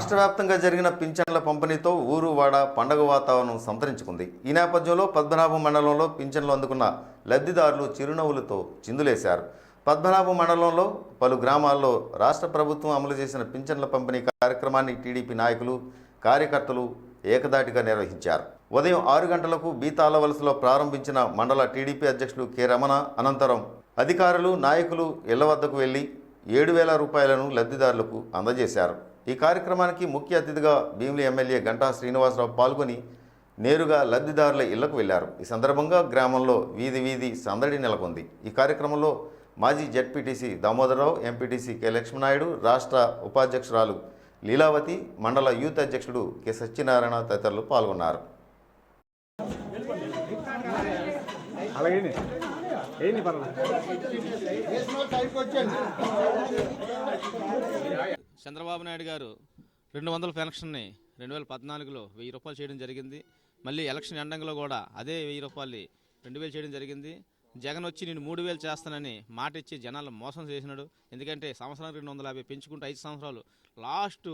రాష్ట్ర వ్యాప్తంగా జరిగిన పింఛన్ల పంపిణీతో ఊరు వాడ పండగ వాతావరణం సంతరించుకుంది. ఈ నేపథ్యంలో పద్మనాభం మండలంలో పింఛన్లు అందుకున్న లబ్ధిదారులు చిరునవ్వులతో చిందులేశారు. పద్మనాభం మండలంలో పలు గ్రామాల్లో రాష్ట్ర ప్రభుత్వం అమలు చేసిన పింఛన్ల పంపిణీ కార్యక్రమాన్ని టీడీపీ నాయకులు కార్యకర్తలు ఏకదాటిగా నిర్వహించారు. ఉదయం ఆరు గంటలకు బీతాల వలసలో ప్రారంభించిన మండల టీడీపీ అధ్యక్షులు కె. రమణ అనంతరం అధికారులు నాయకులు ఇళ్ళ వద్దకు వెళ్ళి ఏడు వేల రూపాయలను లబ్ధిదారులకు అందజేశారు. ఈ కార్యక్రమానికి ముఖ్య అతిథిగా భీమిలి ఎమ్మెల్యే గంటా శ్రీనివాసరావు పాల్గొని నేరుగా లబ్ధిదారుల ఇళ్ళకు వెళ్ళారు. ఈ సందర్భంగా గ్రామంలో వీధి వీధి సందడి నెలకొంది. ఈ కార్యక్రమంలో మాజీ ZPTC Damodararao MPTC K Lakshmanaidu రాష్ట్ర ఉపాధ్యక్షురాలు లీలావతి మండల యూత్ అధ్యక్షుడు కె సత్యనారాయణ తదితరులు పాల్గొన్నారు. అలాగే చంద్రబాబు నాయుడు గారు రెండు వందల పెన్షన్ని రెండు వేల పద్నాలుగులో వెయ్యి రూపాయలు చేయడం జరిగింది. మళ్ళీ ఎలక్షన్ ఎండంలో కూడా అదే వెయ్యి రూపాయలు రెండు వేలు చేయడం జరిగింది. జగన్ వచ్చి నేను మూడు వేలు చేస్తానని మాట ఇచ్చి జనాలు మోసం చేసినాడు. ఎందుకంటే సంవత్సరానికి రెండు వందల యాభై పెంచుకుంటే ఐదు సంవత్సరాలు లాస్ట్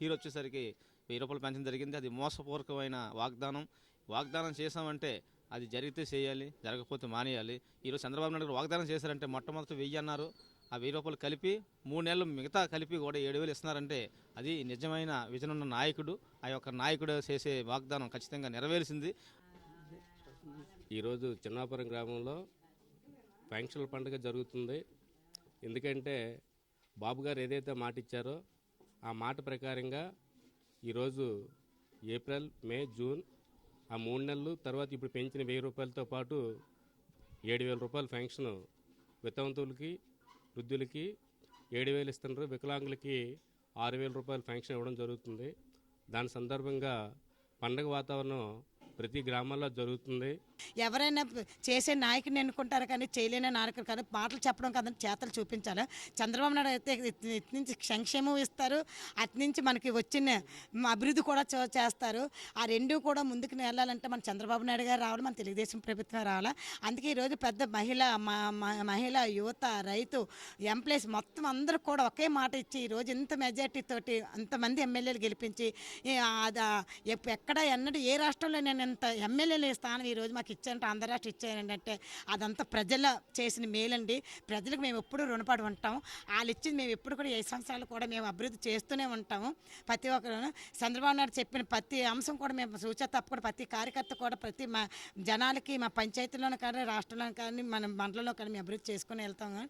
హీరో వచ్చేసరికి వెయ్యి రూపాయలు పెంచడం జరిగింది. అది మోసపూర్వకమైన వాగ్దానం. వాగ్దానం చేసామంటే అది జరిగితే చేయాలి జరగకపోతే మానేయాలి. ఈరోజు చంద్రబాబు నాయుడు గారు వాగ్దానం చేశారంటే మొట్టమొదటి వెయ్యి అన్నారు. ఆ వెయ్యి రూపాయలు కలిపి మూడు నెలలు మిగతా కలిపి కూడా ఏడు వేలు ఇస్తున్నారంటే అది నిజమైన విజనున్న ఉన్న నాయకుడు ఆ యొక్క నాయకుడు చేసే వాగ్దానం ఖచ్చితంగా నెరవేర్చింది ఈరోజు చిన్నాపురం గ్రామంలో పెన్షన్ల పండుగ జరుగుతుంది. ఎందుకంటే బాబు గారు ఏదైతే మాట ఇచ్చారో ఆ మాట ప్రకారంగా ఈరోజు ఏప్రిల్ మే జూన్ ఆ మూడు నెలలు తర్వాత ఇప్పుడు పెంచిన వెయ్యి రూపాయలతో పాటు ఏడు వేల రూపాయల పెన్షన్ వితంతువులకి వృద్ధులకి ఏడు వేలు ఇస్తున్నారు. వికలాంగులకి ఆరు వేల రూపాయలు పెన్షన్ ఇవ్వడం జరుగుతుంది. దాని సందర్భంగా పండగ వాతావరణం ప్రతి గ్రామాల్లో జరుగుతుంది. ఎవరైనా చేసే నాయకుని ఎన్నుకుంటారు కానీ చేయలేని నాయకుడు కాదు. మాటలు చెప్పడం కాదని చేతలు చూపించాలి. చంద్రబాబు నాయుడు అయితే ఇటు నుంచి సంక్షేమం ఇస్తారు. అటు నుంచి మనకి వచ్చిన అభివృద్ధి కూడా చేస్తారు. ఆ రెండు కూడా ముందుకు వెళ్ళాలంటే మన చంద్రబాబు నాయుడు గారు రావాలి మన తెలుగుదేశం ప్రభుత్వం రావాలి. అందుకే ఈరోజు పెద్ద మహిళ మ- మ- మహిళ యువత రైతు ఎంప్లాయీస్ మొత్తం అందరూ కూడా ఒకే మాట ఇచ్చి ఈరోజు ఇంత మెజార్టీ తోటి అంతమంది ఎమ్మెల్యేలు గెలిపించి అది ఎక్కడ ఎన్నడూ ఏ రాష్ట్రంలో నేను అంత ఎమ్మెల్యేలు స్థానం ఈరోజు మాకు ఇచ్చారంటే ఆంధ్ర రాష్ట్ర ఇచ్చారండి అంటే అదంతా ప్రజల చేసిన మేలండి ప్రజలకు మేము ఎప్పుడూ రుణపడి ఉంటాం. వాళ్ళు ఇచ్చింది మేము ఎప్పుడు కూడా ఏ సంవత్సరాలు కూడా మేము అభివృద్ధి చేస్తూనే ఉంటాము. ప్రతి ఒక్కరు చంద్రబాబు నాయుడు చెప్పిన ప్రతి అంశం కూడా మేము సూచన తప్పకుండా ప్రతి కార్యకర్త కూడా ప్రతి మా జనాలకి మా పంచాయతీలోనే కానీ రాష్ట్రంలో కానీ మన మండలంలో కానీ మేము అభివృద్ధి చేసుకుని వెళ్తాము.